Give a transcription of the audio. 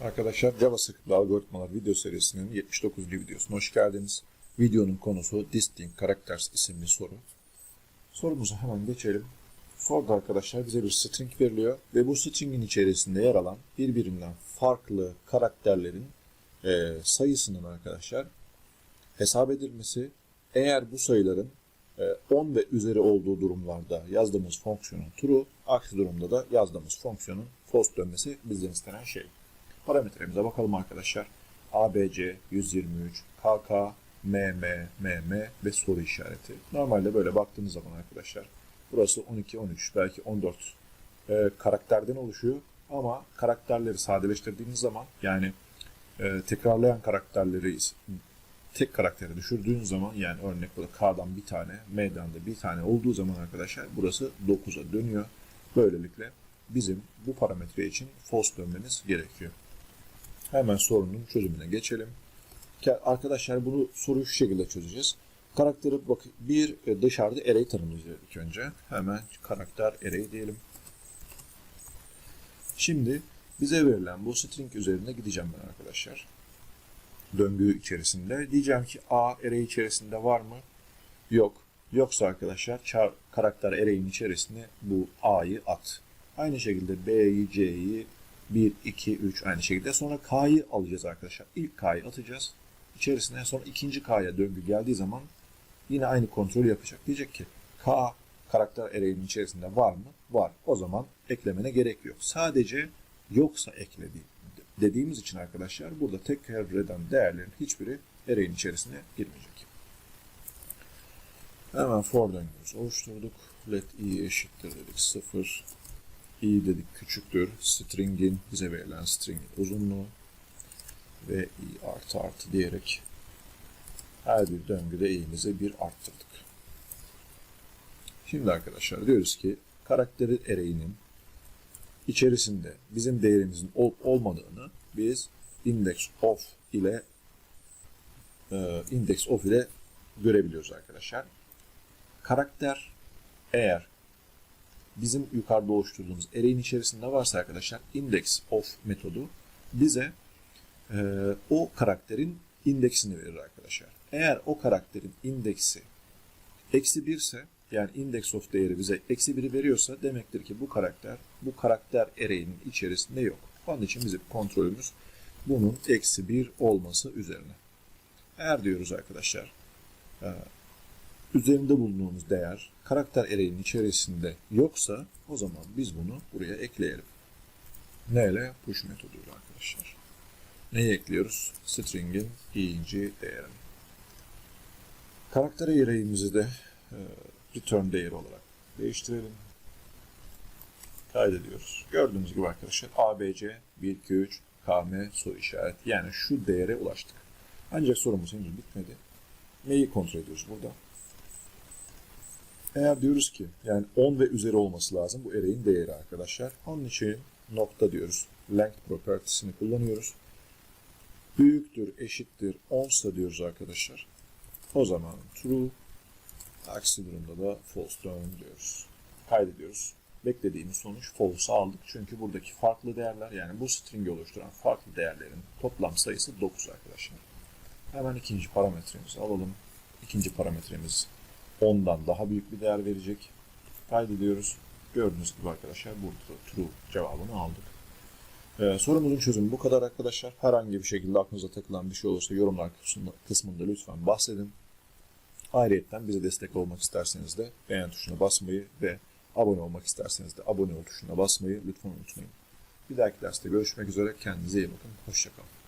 Arkadaşlar JavaScript algoritmalar video serisinin 79. videosuna hoş geldiniz. Videonun konusu Distinct Characters isimli soru. Sorumuza hemen geçelim. Soruda arkadaşlar bize bir string veriliyor ve bu stringin içerisinde yer alan birbirinden farklı karakterlerin e, sayısının arkadaşlar hesap edilmesi eğer bu sayıların e, 10 ve üzeri olduğu durumlarda yazdığımız fonksiyonun true, aksi durumda da yazdığımız fonksiyonun false dönmesi bizden istenen şey. Parametremize bakalım arkadaşlar. ABC 123, KK, MM, MM ve soru işareti. Normalde böyle baktığınız zaman arkadaşlar burası 12, 13, belki 14 e, karakterden oluşuyor. Ama karakterleri sadeleştirdiğiniz zaman yani e, tekrarlayan karakterleri tek karaktere düşürdüğün zaman yani örnek burada K'dan bir tane, M'den de bir tane olduğu zaman arkadaşlar burası 9'a dönüyor. Böylelikle bizim bu parametre için false dönmemiz gerekiyor. Hemen sorunun çözümüne geçelim. Arkadaşlar bunu soruyu şu şekilde çözeceğiz. Karakteri bak bir e, dışarıda array tanımlayacağız ilk önce. Hemen karakter array diyelim. Şimdi bize verilen bu string üzerine gideceğim ben arkadaşlar. Döngü içerisinde. Diyeceğim ki A array içerisinde var mı? Yok. Yoksa arkadaşlar char, karakter array'in içerisine bu A'yı at. Aynı şekilde B'yi, C'yi, 1, 2, 3 aynı şekilde. Sonra K'yı alacağız arkadaşlar. İlk K'yı atacağız. İçerisine sonra ikinci K'ya döngü geldiği zaman yine aynı kontrol yapacak. Diyecek ki K karakter array'in içerisinde var mı? Var. O zaman eklemene gerek yok. Sadece yoksa ekledi dediğimiz için arkadaşlar burada tekrar eden değerlerin hiçbiri array'in içerisine girmeyecek. Hemen for döngümüzü oluşturduk. Let i eşittir dedik 0 i dedik küçüktür. String'in bize verilen string'in uzunluğu ve i artı artı diyerek her bir döngüde i'mizi bir arttırdık. Şimdi arkadaşlar diyoruz ki karakteri array'inin içerisinde bizim değerimizin ol olmadığını biz index of ile e, index of ile görebiliyoruz arkadaşlar. Karakter eğer bizim yukarıda oluşturduğumuz array'in içerisinde varsa arkadaşlar index of metodu bize e, o karakterin indeksini verir arkadaşlar. Eğer o karakterin indeksi eksi 1 ise yani index of değeri bize eksi 1'i veriyorsa demektir ki bu karakter bu karakter array'inin içerisinde yok. Onun için bizim kontrolümüz bunun eksi 1 olması üzerine. Eğer diyoruz arkadaşlar e, üzerinde bulunduğumuz değer karakter array'inin içerisinde yoksa o zaman biz bunu buraya ekleyelim. Neyle? Push metoduyla arkadaşlar. Neyi ekliyoruz? String'in i'inci değerini. Karakter array'imizi de e, return değeri olarak değiştirelim. Kaydediyoruz. Gördüğünüz gibi arkadaşlar ABC 1, 2, 3, KM soru işareti. Yani şu değere ulaştık. Ancak sorumuz henüz bitmedi. Neyi kontrol ediyoruz burada? Eğer diyoruz ki yani 10 ve üzeri olması lazım bu array'in değeri arkadaşlar. Onun için nokta diyoruz. Length property'sini kullanıyoruz. Büyüktür, eşittir, 10 diyoruz arkadaşlar. O zaman true, aksi durumda da false diyoruz. Kaydediyoruz. Beklediğimiz sonuç false aldık. Çünkü buradaki farklı değerler yani bu string'i oluşturan farklı değerlerin toplam sayısı 9 arkadaşlar. Hemen ikinci parametremizi alalım. İkinci parametremiz 10'dan daha büyük bir değer verecek. Kaydediyoruz. Gördüğünüz gibi arkadaşlar burada da true cevabını aldık. Ee, sorumuzun çözümü bu kadar arkadaşlar. Herhangi bir şekilde aklınıza takılan bir şey olursa yorumlar kısmında lütfen bahsedin. Ayrıca bize destek olmak isterseniz de beğen tuşuna basmayı ve abone olmak isterseniz de abone ol tuşuna basmayı lütfen unutmayın. Bir dahaki derste görüşmek üzere. Kendinize iyi bakın. Hoşçakalın.